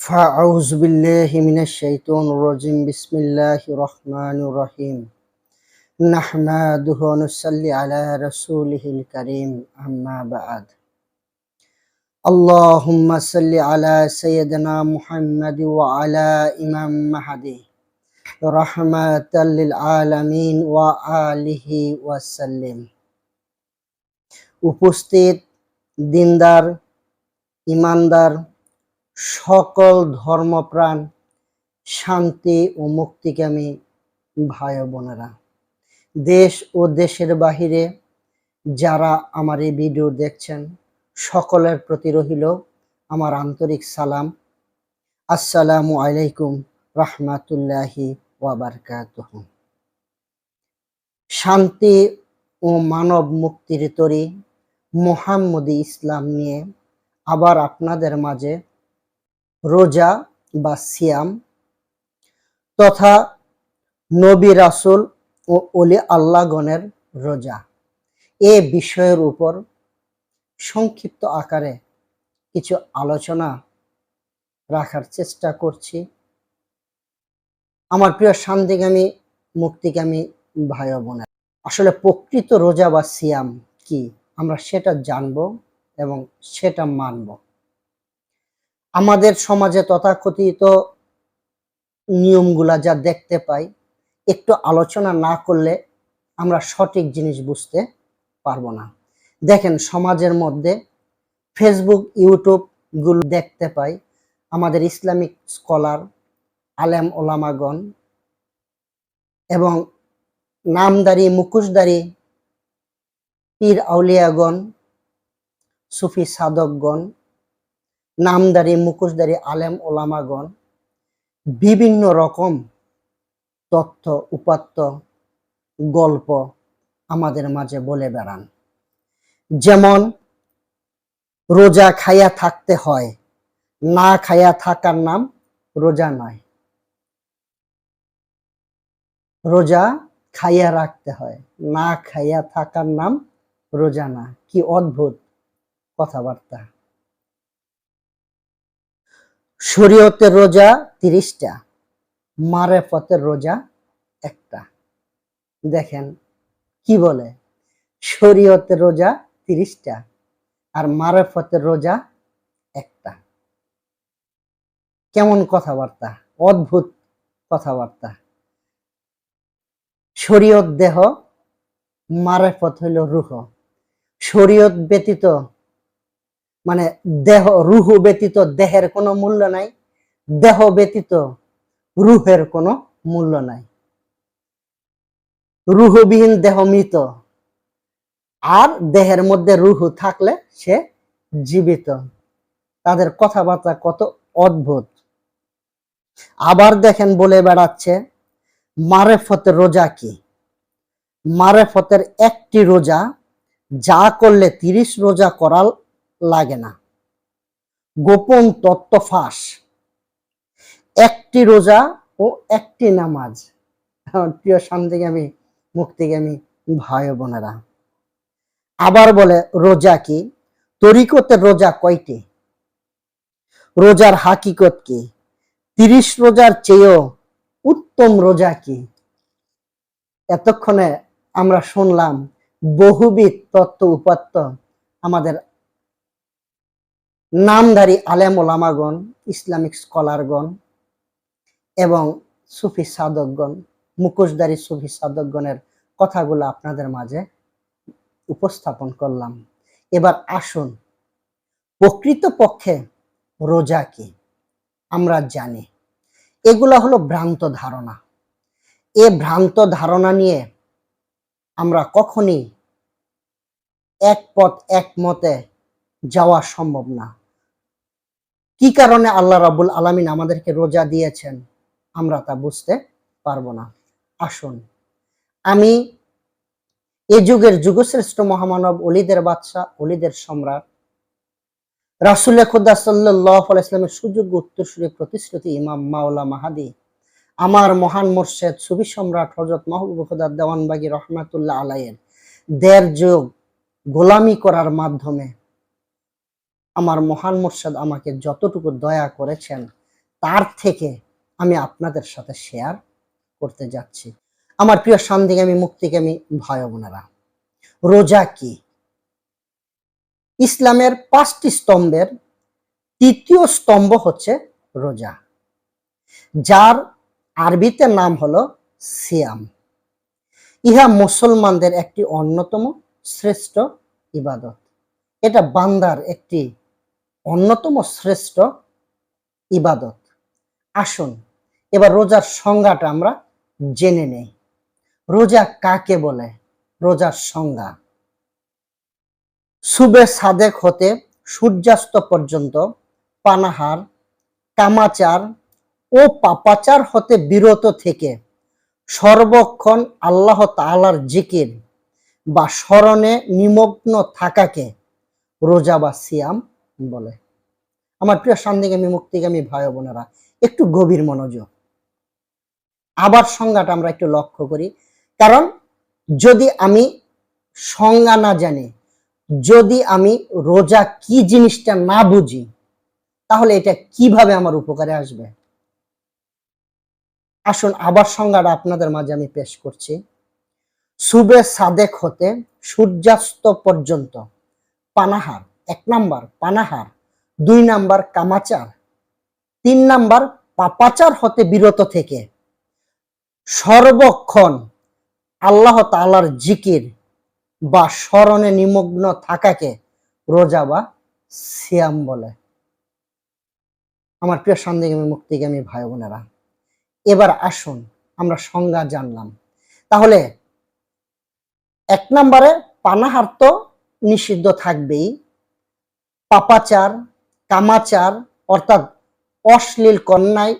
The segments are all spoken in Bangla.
فأعوذ بالله من الشيطان الرجيم بسم الله الرحمن الرحيم نحمده ونصلي على رسوله الكريم أما بعد اللهم صل على سيدنا محمد وعلى إمام مهدي رحمة للعالمين وآله وسلم উপস্থিত দিনদার ইমানদার সকল ধর্মপ্রাণ, শান্তি ও মুক্তিকামী ভাই বোনেরা, দেশ ও দেশের বাহিরে যারা আমার এই ভিডিও দেখছেন, সকলের প্রতি রহিল আমার আন্তরিক সালাম। আসসালামু আলাইকুম রহমাতুল্লাহি ওয়াবারকাতুহ শান্তি ও মানব মুক্তির তরি মোহাম্মদী ইসলাম নিয়ে আবার আপনাদের মাঝে রোজা বা সিয়াম তথা নবী রাসুল ও অলি আল্লাহগণের রোজা। এ বিষয়ের উপর সংক্ষিপ্ত আকারে কিছু আলোচনা রাখার চেষ্টা করছি। আমার প্রিয় শান্তিকামী মুক্তিকামী ভাই বোনের আসলে প্রকৃত রোজা বা সিয়াম কি? আমরা সেটা জানব এবং সেটা মানব। আমাদের সমাজে তথাকথিত নিয়মগুলা যা দেখতে পাই, একটু আলোচনা না করলে আমরা সঠিক জিনিস বুঝতে পারব না। দেখেন, সমাজের মধ্যে ফেসবুক ইউটিউবগুলো দেখতে পাই। আমাদের ইসলামিক স্কলার, আলেম ওলামাগণ এবং নামদারি, মুখোশদারি পীর আউলিয়াগণ, সুফি সাধকগণ নামদারি মুখোশদারি আলেম, ওলামাগণ, বিভিন্ন রকম তথ্য, উপাত্ত গল্প আমাদের মাঝে বলে বেড়ান। যেমন, রোজা খাইয়া থাকতে হয়, না খাইয়া থাকার নাম রোজা নয়। রোজা খাইয়া রাখতে হয়, না খাইয়া থাকার নাম রোজা না। কি অদ্ভুত কথাবার্তা। শরীয়তের রোজা তিরিশটা, মারেফতের রোজা একটা। দেখেন কি বলে? শরীয়তের রোজা তিরিশটা আর মারেফতের রোজা একটা। কেমন কথাবার্তা, অদ্ভুত কথাবার্তা। শরীয়ত দেহ, মারেফত হইল রুহ। শরীয়ত ব্যতীত মানে দেহ, রুহ ব্যতীত দেহের কোনো মূল্য নাই। দেহ ব্যতীত রুহের কোনো মূল্য নাই। রুহবিহীন দেহ মৃত। আর দেহের মধ্যে রুহ থাকলে সে জীবিত। তাদের কথাবার্তা কত অদ্ভুত। আবার দেখেন বলে বেড়াচ্ছে, মারেফতের রোজা কি? মারেফতের একটি রোজা, যা করলে তিরিশ রোজা করা লাগে না। গোপন তত্ত্ব ফাঁস। একটি রোজা ও একটি নামাজ। প্রিয় শান্তিগামী মুক্তিগামী ভাই বোনেরা। আবার বলে, রোজা কি? তরিকতের রোজা কয়টি? রোজার হাকিকত কি? তিরিশ রোজার চেয়েও উত্তম রোজা কি? এতক্ষণে আমরা শুনলাম বহুবিধ তত্ত্ব উপাত্ত আমাদের নামধারী আলেম ওলামাগণ, ইসলামিক স্কলারগণ এবং সুফি সাধকগণ, মুখোশধারী সুফি সাধকগণের কথাগুলো আপনাদের মাঝে উপস্থাপন করলাম। এবার আসুন প্রকৃত পক্ষে রোজা কি? আমরা জানি। এগুলো হলো ভ্রান্ত ধারণা। এ ভ্রান্ত ধারণা নিয়ে আমরা কখনই এক পথ এক মতে যাওয়া সম্ভব না। কি কারণে আল্লাহ রাবুল আলামিন আমাদেরকে রোজা দিয়েছেন আমরা তা বুঝতে পারব না। আসুন, আমি এ যুগের যুগশ্রেষ্ঠ মহামানব অলিদের বাদশাহ, অলিদের সম্রাট রাসুল খুদ্া সাল্লাহ ইসলামের সুযোগ্য উত্তরসূরি প্রতিশ্রুতি ইমাম মাওলা মাহাদি, আমার মহান মোর্শেদ সুবি সম্রাট হজরত মাহবুব খুদা দেওয়ানবাগি রহমাতুল্লাহ আলাইয়ের দেড় যুগ গোলামি করার মাধ্যমে আমার মহান মোর্শেদ আমাকে যতটুকু দয়া করেছেন, তার থেকে আমি আপনাদের সাথে শেয়ার করতে যাচ্ছি। আমার প্রিয় শান্তিকামী মুক্তিকামী ভাই বোনেরা, রোজা কি? ইসলামের পাঁচটি স্তম্ভের তৃতীয় স্তম্ভ হচ্ছে রোজা, যার আরবিতে নাম হলো সিয়াম। ইহা মুসলমানদের একটি অন্যতম শ্রেষ্ঠ ইবাদত। এটা বান্দার একটি অন্যতম শ্রেষ্ঠ ইবাদত। আসুন, এবার রোজার সংজ্ঞাটা আমরা জেনে নেই। রোজা কাকে বলে? রোজার সংজ্ঞা। সুবে সাদেক হতে সূর্যাস্ত পর্যন্ত পানাহার কামাচার ও পাপাচার হতে বিরত থেকে সর্বক্ষণ আল্লাহ তালার জিকির বা স্মরণে নিমগ্ন থাকাকে রোজা বা সিয়াম বলে। আমার প্রিয় শান্তিগামী মুক্তিগামী ভাই বোনেরা, একটু গভীর মনোযোগ। আবার সংজ্ঞাটা আমরা একটু লক্ষ্য করি। কারণ যদি আমি সংজ্ঞা না জানি, যদি আমি রোজা কি জিনিসটা না বুঝি, তাহলে এটা কীভাবে আমার উপকারে আসবে? আসুন, আবার সংজ্ঞাটা আপনাদের মাঝে আমি পেশ করছি। সুবে সাদেক হতে সূর্যাস্ত পর্যন্ত পানাহার। এক নাম্বার পানাহার, দুই নাম্বার কামাচার, তিন নাম্বার পাপাচার হতে বিরত থেকে। সর্বক্ষণ আল্লাহ তাআলার জিকির বা স্মরণে নিমগ্ন থাকাকে রোজা বা সিয়াম বলে। আমার প্রিয় সন্দেহগামী, মুক্তিগামী ভাই বোনেরা, এবার আসুন আমরা সংজ্ঞা জানলাম। তাহলে এক নম্বরে পানাহার তো নিষিদ্ধ থাকবেই পাপাচার, কামাচার, অর্থাৎ অশ্লীল কন্যায়,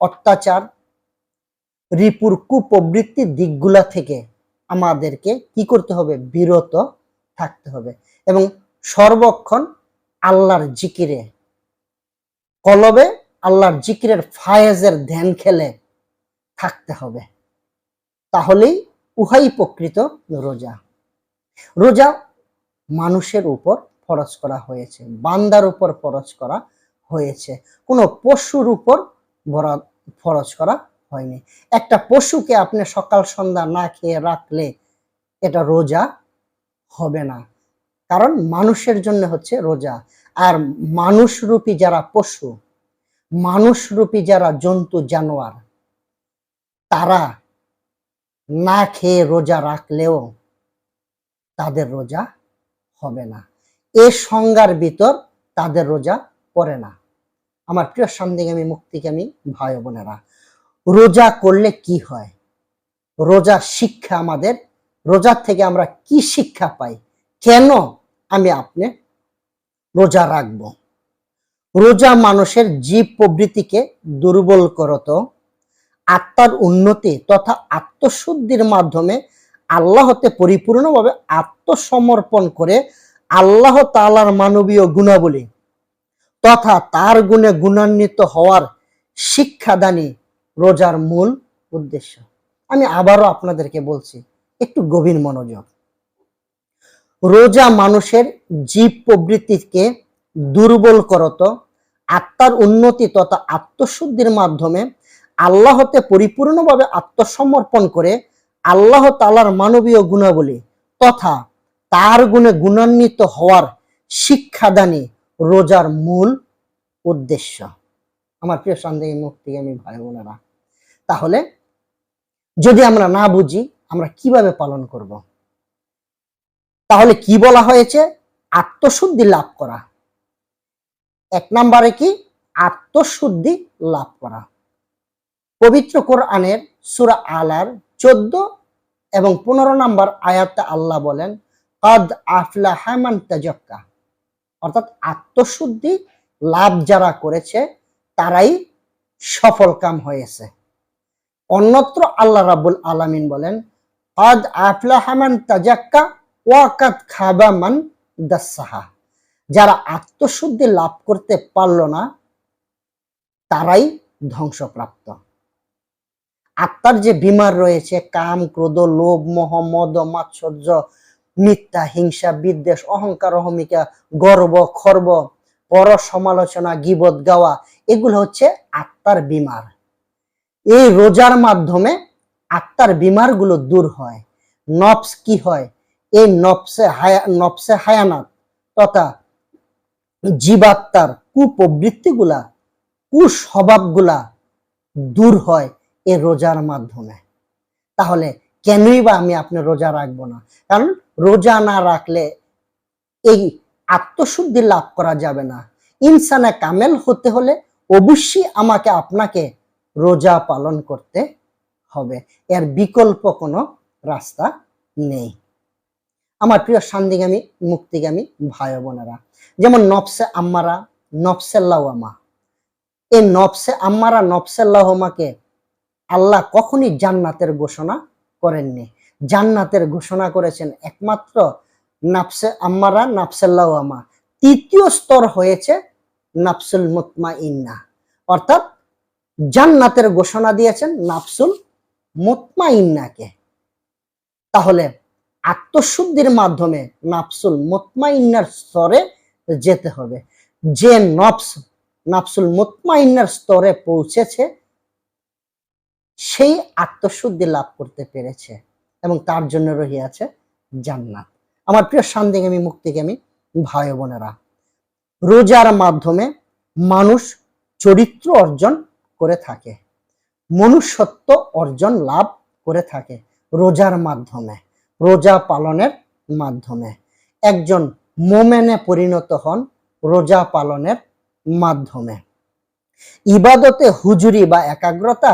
অত্যাচার, রিপুর কুপ্রবৃত্তি দিকগুলা থেকে আমাদেরকে কি করতে হবে? বিরত থাকতে হবে। এবং সর্বক্ষণ আল্লাহর জিকিরে, কলবে আল্লাহর জিকিরের ফায়েজের ধ্যান খেলে থাকতে হবে। তাহলেই উহাই প্রকৃত রোজা। রোজা মানুষের উপর ফরজ করা হয়েছে, বান্দার উপর ফরজ করা হয়েছে। কোনো পশুর উপর ফরজ করা হয়নি। একটা পশুকে আপনি সকাল সন্ধ্যা না খেয়ে রাখলে এটা রোজা হবে না। কারণ মানুষের জন্য হচ্ছে রোজা। আর মানুষরূপী যারা পশু, মানুষরূপী যারা জন্তু, জানোয়ার, তারা না খেয়ে রোজা রাখলেও তাদের রোজা হবে না। এ সংজ্ঞার ভিতর তাদের রোজা পড়ে না। আমার প্রিয় সন্দেগামী মুক্তিকামী ভাই বোনেরা, রোজা করলে কি হয়? রোজার শিক্ষা আমাদের রোজার থেকে আমরা কি শিক্ষা পাই? কেন আমি আপনি রোজা রাখব? রোজা মানুষের জীব প্রবৃত্তিকে দুর্বল করত, আত্মার উন্নতি তথা আত্মশুদ্ধির মাধ্যমে আল্লাহতে পরিপূর্ণভাবে আত্মসমর্পণ করে আল্লাহ তাআলার মানবীয় গুণাবলী তথা তার গুণে গুণান্বিত হওয়ার শিক্ষাদানী রোজার মূল উদ্দেশ্য। আমি আবারও আপনাদেরকে বলছি, একটু গভীর মনোযোগ। রোজা মানুষের জীব প্রবৃত্তিকে দুর্বল করত, আত্মার উন্নতি তথা আত্মশুদ্ধির মাধ্যমে আল্লাহতে পরিপূর্ণভাবে আত্মসমর্পণ করে আল্লাহ তালার মানবীয় গুণাবলী তথা তার গুণে গুণান্বিত হওয়ার শিক্ষাদানী রোজার মূল উদ্দেশ্য। আমার প্রিয় সন্দেহ মুক্তি আমি ভাই বোনেরা, তাহলে যদি আমরা না বুঝি, আমরা কীভাবে পালন করব? তাহলে কি বলা হয়েছে? আত্মশুদ্ধি লাভ করা। এক নম্বরে কি? আত্মশুদ্ধি লাভ করা। পবিত্র কোরআনের সুরা আলার চোদ্দ এবং পনেরো নম্বর আয়াতে আল্লাহ বলেন কদ আফলা হামান তাজক্কা অর্থাৎ আত্মশুদ্ধি লাভ যারা করেছে, তারাই সফল কাম হয়েছে। অন্যত্র আল্লাহ রাবুল আলামিন বলেন, কদ আফলা হামান তাজাক্কা ওয়াকাত খাবা মান দাসাহা। যারা আত্মশুদ্ধি লাভ করতে পারল না, তারাই ধ্বংসপ্রাপ্ত। আত্মার যে বিমার রয়েছে, কাম, ক্রোধ, লোভ, মোহ, মদ, মাৎসর্য মিথ্যা, হিংসা, বিদ্বেষ, অহংকার, অহমিকা, গর্ব, খর্ব, পর সমালোচনা, গিবত, গাওয়া, এগুলো হচ্ছে আত্মার বিমার। এই রোজার মাধ্যমে আত্মার বিমারগুলো দূর হয়। নফস কি হয়? এই নফসে হায়া, নফসে হায়ানাত তথা জীবাত্মার কুপ্রবৃত্তিগুলা, কুস্বভাবগুলা দূর হয় এই রোজার মাধ্যমে। তাহলে কেনই বা আমি আপনি রোজা রাখব না? কারণ রোজা না রাখলে এই আত্মশুদ্ধি লাভ করা যাবে না। ইনসানে কামেল হতে হলে অবশ্যই আমাকে আপনাকে রোজা পালন করতে হবে। এর বিকল্প কোনো রাস্তা নেই। আমার প্রিয় শান্তিগামী, মুক্তিগামী ভাই বোনেরা, যেমন নফসে আম্মারা নফসেল্লাওয়ামা এই নফসে আম্মারা নফসেল্লাহমাকে আল্লাহ কখনই জান্নাতের ঘোষণা করেননি। জান্নাতের ঘোষণা করেছেন একমাত্র নাফসে আম্মারা নাফসেল্লাওয়ামা তৃতীয় স্তর হয়েছে নাফসুল মুতমা ইন্না অর্থাৎ জান্নাতের ঘোষণা দিয়েছেন নাফসুল মুতমা ইন্নাকে তাহলে আত্মশুদ্ধির মাধ্যমে নাফসুল মুতমা ইন্নার স্তরে যেতে হবে। যে নফস নাফসুল মুতমা ইন্নার স্তরে পৌঁছেছে, সেই আত্মশুদ্ধি লাভ করতে পেরেছে। এবং তার জন্য রহিয়াছে জান্নাত। আমার প্রিয় শান্তিগামী মুক্তিগামী ভাই বোনেরা, রোজার মাধ্যমে মানুষ চরিত্র অর্জন করে থাকে, মনুষ্যত্ব অর্জন লাভ করে থাকে রোজার মাধ্যমে, রোজা পালনের মাধ্যমে। একজন মোমেনে পরিণত হন রোজা পালনের মাধ্যমে। ইবাদতে হুজুরি বা একাগ্রতা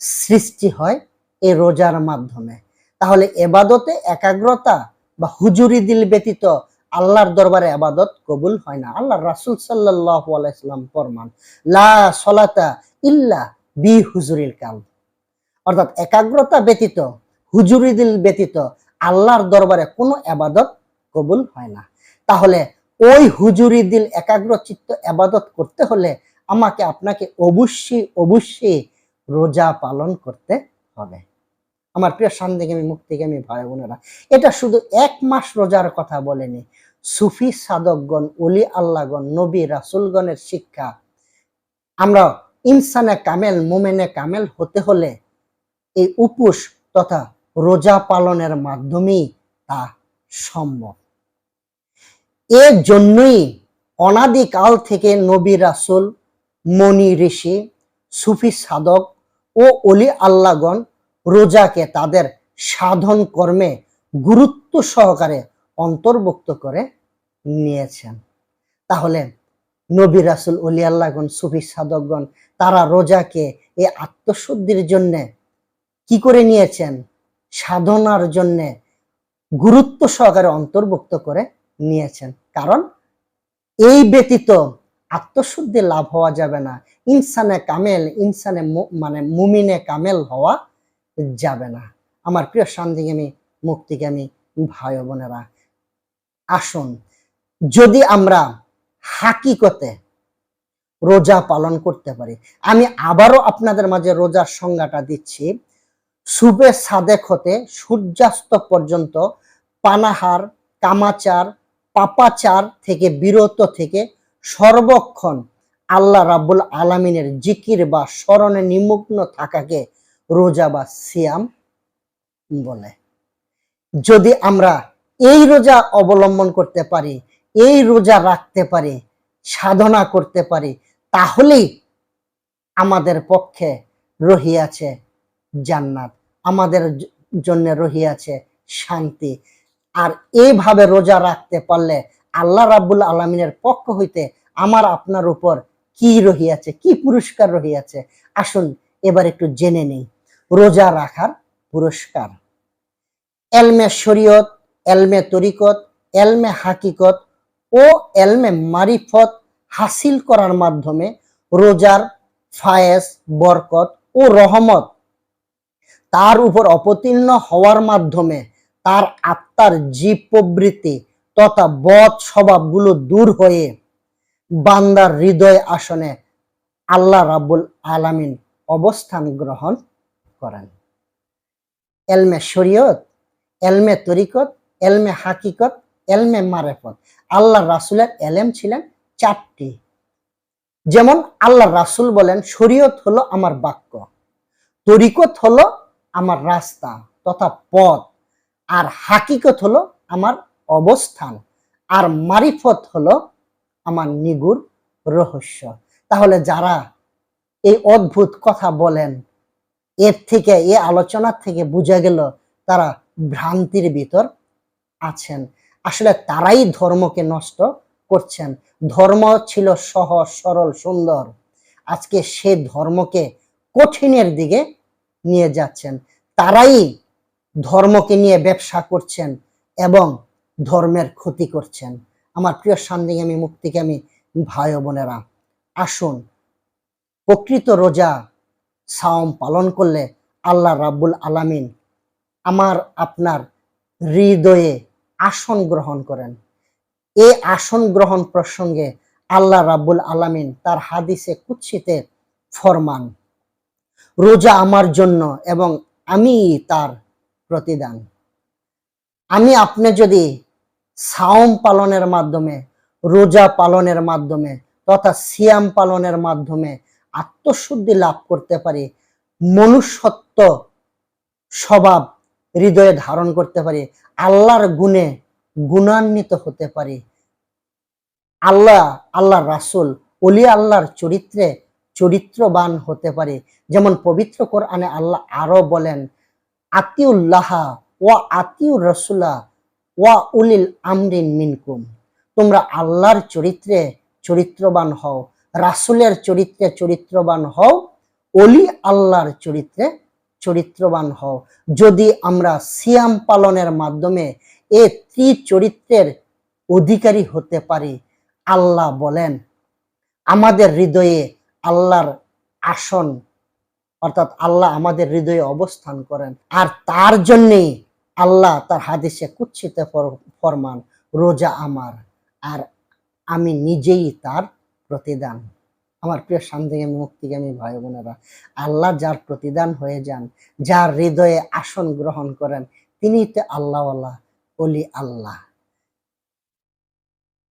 সৃষ্টি হয় এই রোজার মাধ্যমে। তাহলে এবাদতে একাগ্রতা বা হুজুরি দিল ব্যতীত আল্লাহর দরবারে আবাদত কবুল হয় না। আল্লাহ রাসুল সাল্লাহ ফরমান ইল্লা বি হুজুরিল কাল অর্থাৎ একাগ্রতা ব্যতীত, হুজুরি দিল ব্যতীত আল্লাহর দরবারে কোনো আবাদত কবুল হয় না। তাহলে ওই হুজুরি দিল একাগ্র চিত্ত আবাদত করতে হলে আমাকে আপনাকে অবশ্যই অবশ্যই রোজা পালন করতে হবে। আমার প্রিয় শান্তিগামী মুক্তিগামী ভাই বোনেরা এটা শুধু এক মাস রোজার কথা বলেনি। সুফি সাধকগণ অলি আল্লাহগণ, নবী রাসুলগণের শিক্ষা। আমরা ইনসানে কামেল, মোমেনে কামেল হতে হলে এই উপোস তথা রোজা পালনের মাধ্যমেই তা সম্ভব। এর জন্যই অনাদিকাল থেকে নবী রাসুল মনি ঋষি, সুফি সাধক ও অলি আল্লাহগণ রোজাকে তাদের সাধন কর্মে গুরুত্ব সহকারে অন্তর্ভুক্ত করে নিয়েছেন। তাহলে নবী রাসুল অলি আল্লাহগণ সুফি সাধকগণ, তারা রোজাকে এই আত্মশুদ্ধির জন্য কি করে নিয়েছেন? সাধনার জন্য গুরুত্ব সহকারে অন্তর্ভুক্ত করে নিয়েছেন। কারণ এই ব্যতীত আত্মশুদ্ধি লাভ হওয়া যাবে না। ইনসানে কামেল, ইনসানে মানে মুমিনে কামেল হওয়া যাবে না। আমার প্রিয় শান্তিগামী মুক্তিগামী ভাই বোনেরা, আসুন, যদি আমরা হাকিকতে রোজা পালন করতে পারি, আমি আবারও আপনাদের মাঝে রোজার সংজ্ঞাটা দিচ্ছি, সুবে সাদেক হতে সূর্যাস্ত পর্যন্ত পানাহার, কামাচার, পাপাচার থেকে বিরত থেকে সর্বক্ষণ আল্লাহ রাব্বুল আলামিনের জিকির বা স্মরণে নিমগ্ন থাকাকে রোজা বা সিয়াম বলে। যদি আমরা এই রোজা অবলম্বন করতে পারি, এই রোজা রাখতে পারি, সাধনা করতে পারি, তাহলেই আমাদের পক্ষে রহিয়াছে জান্নাত, আমাদের জন্য রহিয়াছে শান্তি। আর এইভাবে রোজা রাখতে পারলে আল্লাহ রাব্বুল আলমিনের পক্ষ হইতে আমার আপনার উপর কি রহিয়াছে কি পুরস্কার রহিয়াছে আসুন এবার একটু জেনে নেই। রোজা রাখার পুরস্কার। এলমে শরীয়ত, এলমে তরিকত, এলমে হাকিকত ও এলমে মারিফত হাসিল করার মাধ্যমে রোজার ফায়েস, বরকত ও রহমত তার উপর অবতীর্ণ হওয়ার মাধ্যমে তার আত্মার জীব প্রবৃত্তি তথা বদ স্বভাবগুলো দূর হয়ে বান্দার হৃদয় আসনে আল্লাহ রাব্বুল আলামিন অবস্থান গ্রহণ করেন। এলমে শরীয়ত, এলমে তরিকত, এলমে হাকিকত, এলমে মারেফত। আল্লাহ রাসুলের এলেম ছিলেন চারটি। যেমন আল্লাহ রাসুল বলেন, শরীয়ত হলো আমার বাক্য, তরিকত হলো আমার রাস্তা তথা পথ, আর হাকিকত হলো আমার অবস্থান, আর মারিফত হলো আমার নিগুর রহস্য। তাহলে যারা এই অদ্ভুত কথা বলেন এর থেকে, এ আলোচনার থেকে বোঝা গেল তারা ভ্রান্তির ভিতর আছেন। আসলে তারাই ধর্মকে নষ্ট করছেন। ধর্ম ছিল সহজ, সরল, সুন্দর। আজকে সে ধর্মকে কঠিনের দিকে নিয়ে যাচ্ছেন। তারাই ধর্মকে নিয়ে ব্যবসা করছেন এবং ধর্মের ক্ষতি করছেন। আমার প্রিয় শান্তিগামী মুক্তিগামী ভাই বোনেরা, আসুন, প্রকৃত রোজা সাওম পালন করলে আল্লাহ রাব্বুল আলামিন আমার, আপনার হৃদয়ে আসন গ্রহণ করেন। এই আসন গ্রহণ প্রসঙ্গে আল্লাহ রাব্বুল আলামিন তার হাদিসে কুৎসিতে ফরমান, রোজা আমার জন্য এবং আমি তার প্রতিদান। আমি আপনি যদি সাওম পালনের মাধ্যমে, রোজা পালনের মাধ্যমে তথা সিয়াম পালনের মাধ্যমে আত্মশুদ্ধি লাভ করতে পারি, মনুষ্যত্ব স্বভাব হৃদয়ে ধারণ করতে পারি, আল্লাহর গুণে গুণান্বিত হতে পারি। আল্লাহ আল্লাহ রাসুল অলি আল্লাহর চরিত্রে চরিত্রবান হতে পারে। যেমন পবিত্র কোরআনে আল্লাহ আরও বলেন, আতিউল্লাহ ওয়া আতিউর রসুল্লাহ ওয়া উলিল আমরিন মিনকুম। তোমরা আল্লাহর চরিত্রে চরিত্রবান হও। রাসুলের চরিত্রে চরিত্রবান হও অলি আল্লাহর চরিত্রে চরিত্রবান হও। যদি আমরা সিয়াম পালনের মাধ্যমে এ ত্রিচরিত্রের অধিকারী হতে পারি, আল্লাহ বলেন, আমাদের হৃদয়ে আল্লাহর আসন, অর্থাৎ আল্লাহ আমাদের হৃদয়ে অবস্থান করেন। আর তার জন্যেই আল্লাহ তার হাদিসে কুচ্ছিত ফরমান, রোজা আমার। আর আমি নিজেই তার প্রতিদান। আমার প্রিয় শান্তিগামী মুক্তিগামী ভাই বোনেরা আল্লাহ যার প্রতিদান হয়ে যান, যার হৃদয়ে আসন গ্রহণ করেন, তিনি তো আল্লাহ অলি আল্লাহ।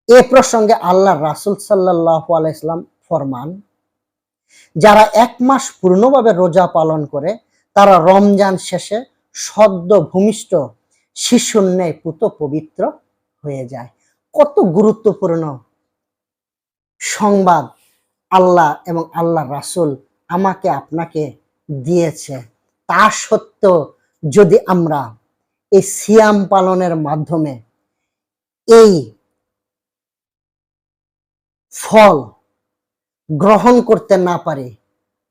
এ প্রসঙ্গে আল্লাহ রাসুল সাল্লাহ আলাইসলাম ফরমান, যারা এক মাস পূর্ণভাবে রোজা পালন করে, তারা রমজান শেষে সদ্য ভূমিষ্ঠ শিশুর ন্যায় পুত পবিত্র হয়ে যায়। কত গুরুত্বপূর্ণ সংবাদ আল্লাহ এবং আল্লাহ রাসুল আমাকে আপনাকে দিয়েছে। তা সত্ত্বেও যদি আমরা এই সিয়াম পালনের মাধ্যমে এই ফল গ্রহণ করতে না পারি,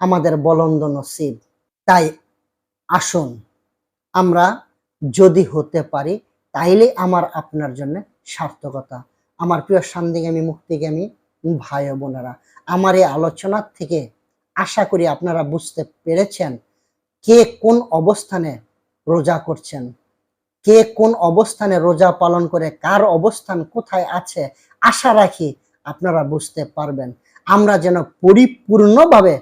আমাদের বলন্দ নসিব। তাই আসুন, আমরা যদি হতে পারি, তাইলে আমার আপনার জন্য সার্থকতা। আমার প্রিয় শান্তিগামী মুক্তিগামী ভাই বোনেরা। আমার এই আলোচনার থেকে আশা করি আপনারা বুঝতে পেরেছেন কে কোন অবস্থানে রোজা করছেন, কে কোন অবস্থানে রোজা পালন করে কার অবস্থান কোথায় আছে, আশা রাখি আপনারা বুঝতে পারবেন। আমরা যেন পরিপূর্ণভাবে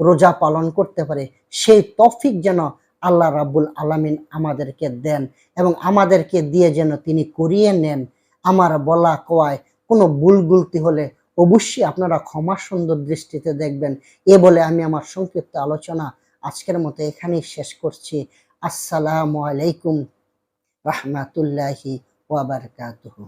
রোজা পালন করতে পারি, সেই তফিক যেন আল্লাহ রাব্বুল আলামিন আমাদেরকে দেন এবং আমাদেরকে দিয়ে যেন তিনি করিয়ে নেন। আমার বলা কোয়ায় কোনো ভুল গুলতি হলে অবশ্যই আপনারা ক্ষমা সুন্দর দৃষ্টিতে দেখবেন। এ বলে আমি আমার সংক্ষিপ্ত আলোচনা আজকের মতো এখানেই শেষ করছি। আসসালামু আলাইকুম। রহমাতুল্লাহি ওয়াবারকাতুহু